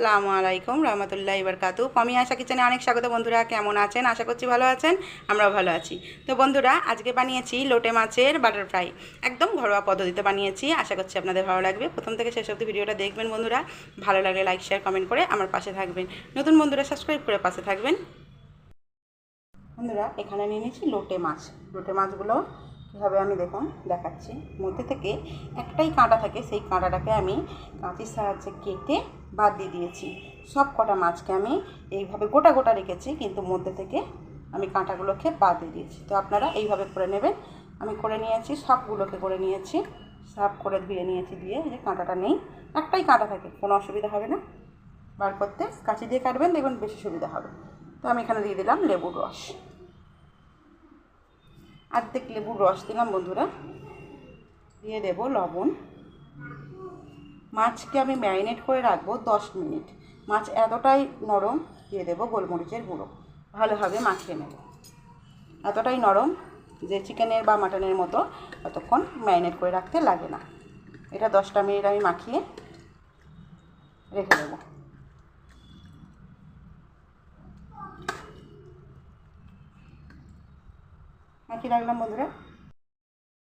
আসসালামু আলাইকুম রহমতুল্লাহ ইবরকাতু আমি আশা কিচেনে অনেক স্বাগত। বন্ধুরা, কেমন আছেন? আশা করছি ভালো আছেন, আমরাও ভালো আছি। তো বন্ধুরা, আজকে বানিয়েছি লোটে মাছের বাটার ফ্রাই একদম ঘরোয়া পদ্ধতিতে বানিয়েছি, আশা করছি আপনাদের ভালো লাগবে। প্রথম থেকে শেষ অবধি ভিডিওটা দেখবেন বন্ধুরা। ভালো লাগলে লাইক শেয়ার কমেন্ট করে আমার পাশে থাকবেন। নতুন বন্ধুরা সাবস্ক্রাইব করে পাশে থাকবেন। বন্ধুরা, এখানে নিয়ে নিয়েছি লোটে মাছ। লোটে মাছগুলো কীভাবে আমি দেখুন দেখাচ্ছি। মধ্যে থেকে একটাই কাঁটা থাকে, সেই কাঁটাটাকে আমি কাঁচির সাহায্যে কেটে বাদ দিয়ে দিয়েছি। সব কটা মাছকে আমি এইভাবে গোটা গোটা রেখেছি, কিন্তু মধ্যে থেকে আমি কাঁটাগুলোকে বাদ দিয়ে দিয়েছি। তো আপনারা এইভাবে করে নেবেন। আমি করে নিয়েছি, সবগুলোকে করে নিয়েছি সাফ করে ধুয়ে নিয়েছি দিয়ে যে কাঁটাটা নেই। একটাই কাঁটা থাকে, কোনো অসুবিধা হবে না। বার করতে কাঁচি দিয়ে কাটবেন, দেখবেন বেশি সুবিধা হবে। তো আমি এখানে দিয়ে দিলাম লেবুর রস। অর্ধেক লেবুর রস দিলাম বন্ধুরা। দিয়ে দেব লবণ। মাছকে আমি ম্যারিনেট করে রাখব দশ মিনিট। মাছ এতটাই নরম, দিয়ে দেবো গোলমরিচের গুঁড়ো। ভালোভাবে মাখিয়ে নেব। এতটাই নরম যে চিকেনের বা মাটনের মতো ততক্ষণ ম্যারিনেট করে রাখতে লাগে না। এটা দশটা মিনিট আমি মাখিয়ে রেখে দেবো। মাখিয়ে রাখলাম বন্ধুরা?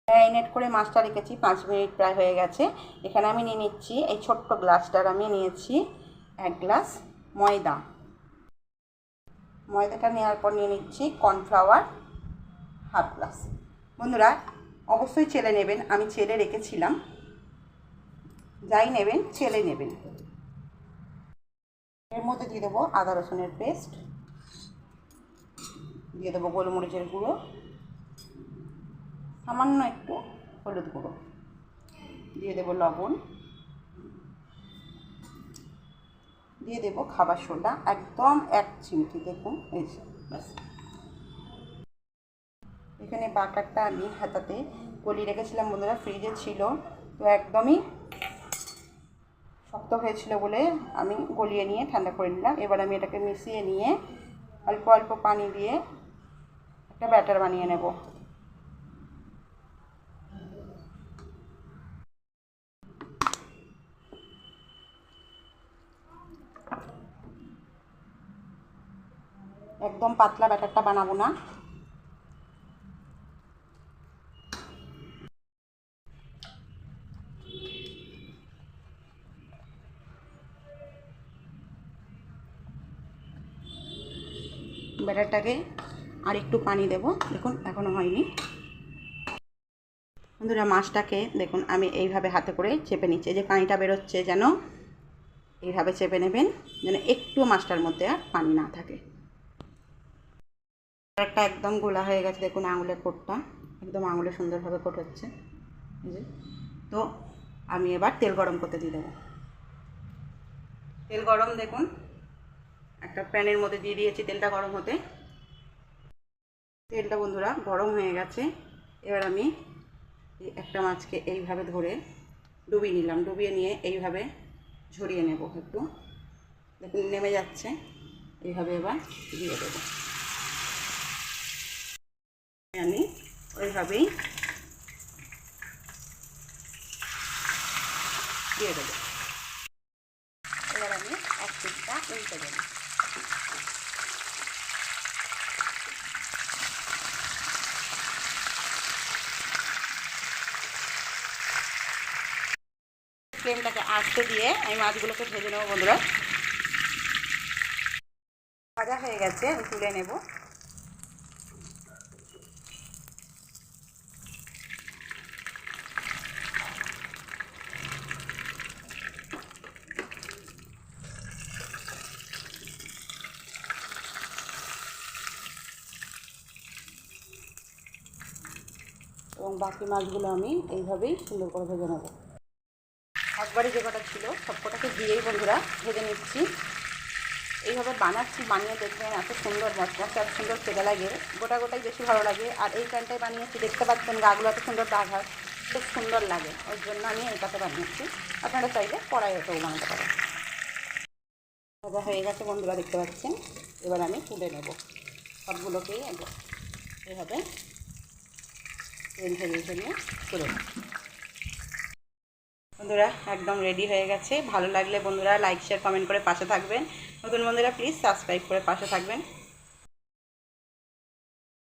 ম্যারিনেট করে মাছটা রেখেছি, পাঁচ মিনিট প্রায় হয়ে গেছে। এখানে আমি নিয়ে নিচ্ছি, এই ছোট্ট গ্লাসটার আমি নিয়েছি এক গ্লাস ময়দা। ময়দাটা নেওয়ার পর নিয়ে নিচ্ছি কর্নফ্লাওয়ার হাফ গ্লাস। বন্ধুরা, অবশ্যই চেলে নেবেন, আমি চেলে রেখেছিলাম। যাই নেবেন, চেলে নেবেন। এর মধ্যে দিয়ে দেবো আদা রসুনের পেস্ট, দিয়ে দেবো গোলমরিচের গুঁড়ো। সামান্য একটু হলুদ গুঁড়ো। দিয়ে দেবো লবণ। দিয়ে দেবো খাবার সোডা, একদম এক চিমটি, দেখুন, এই ব্যাস। এখানে বাটারটা আমি হাতাতে গলিয়ে রেখেছিলাম, বন্ধুরা, ফ্রিজে ছিল। তো একদমই শক্ত হয়েছিল বলে আমি গলিয়ে নিয়ে ঠান্ডা করে নিলাম। এবার আমি এটাকে মিশিয়ে নিয়ে অল্প অল্প পানি দিয়ে একটা ব্যাটার বানিয়ে নেব। একদম পাতলা ব্যাটারটা বানাবো না। ব্যাটারটাকে আর একটু পানি দেব। দেখুন এখনও হয়নি। বন্ধুরা, মাছটাকে দেখুন, আমি এইভাবে হাতে করে চেপে নিচ্ছি। যে পানিটা বেরোচ্ছে যেন, এইভাবে চেপে নেবেন, যেন একটু মাছটার মধ্যে আর পানি না থাকে। একটা একদম গোলা হয়ে গেছে, দেখুন আঙুলের কোটটা। একদম আঙুলে সুন্দরভাবে কোট হচ্ছে। যে। তো আমি এবার তেল গরম করতে দিয়ে দেবো। তেল গরম দেখুন। একটা প্যানের মধ্যে দিয়ে দিয়েছি তেলটা গরম হতে। তেলটা বন্ধুরা গরম হয়ে গেছে। এবার আমি একটা মাছকে এইভাবে ধরে ডুবিয়ে নিলাম। ডুবিয়ে নিয়ে এইভাবে ঝরিয়ে নেব একটু। দেখুন, নেমে যাচ্ছে। এইভাবে এবার দিয়ে দেবো। আমি ওইভাবেই দিয়ে এবার আমি এক উল্টে ফ্লেমটাকে আস্তে দিয়ে আমি মাছগুলোকে ভেজে নেব বন্ধুরা। ভাজা হয়ে গেছে, আমি তুলে নেব। এবং বাকি মাছগুলো আমি এইভাবেই সুন্দর করে ভেজে নেব। একবারে যে কটা ছিল, সব কটাকে দিয়েই বন্ধুরা ভেজে নিচ্ছি। এইভাবে বানাচ্ছি, বানিয়ে দেখবেন এত সুন্দর মশলা এত সুন্দর খেতে লাগে। গোটা গোটাই বেশি ভালো লাগে। আর এই প্যানটাই বানিয়েছি, দেখতে পাচ্ছেন গাগুলো এত সুন্দর দাগ হয়, খুব সুন্দর লাগে। ওই জন্য আমি এইটাতে বানিয়েছি। আপনারা চাইলে কড়াই কড়াইতেও বানাতে পারেন। ভাজা হয়ে গেছে বন্ধুরা, দেখতে পাচ্ছেন? এবার আমি তুলে নেব। সবগুলোকেই এভাবে নেব বন্ধুরা, একদম রেডি হয়ে গেছে। ভালো লাগলে বন্ধুরা লাইক শেয়ার কমেন্ট করে পাশে থাকবেন। নতুন বন্ধুরা প্লিজ সাবস্ক্রাইব করে পাশে থাকবেন।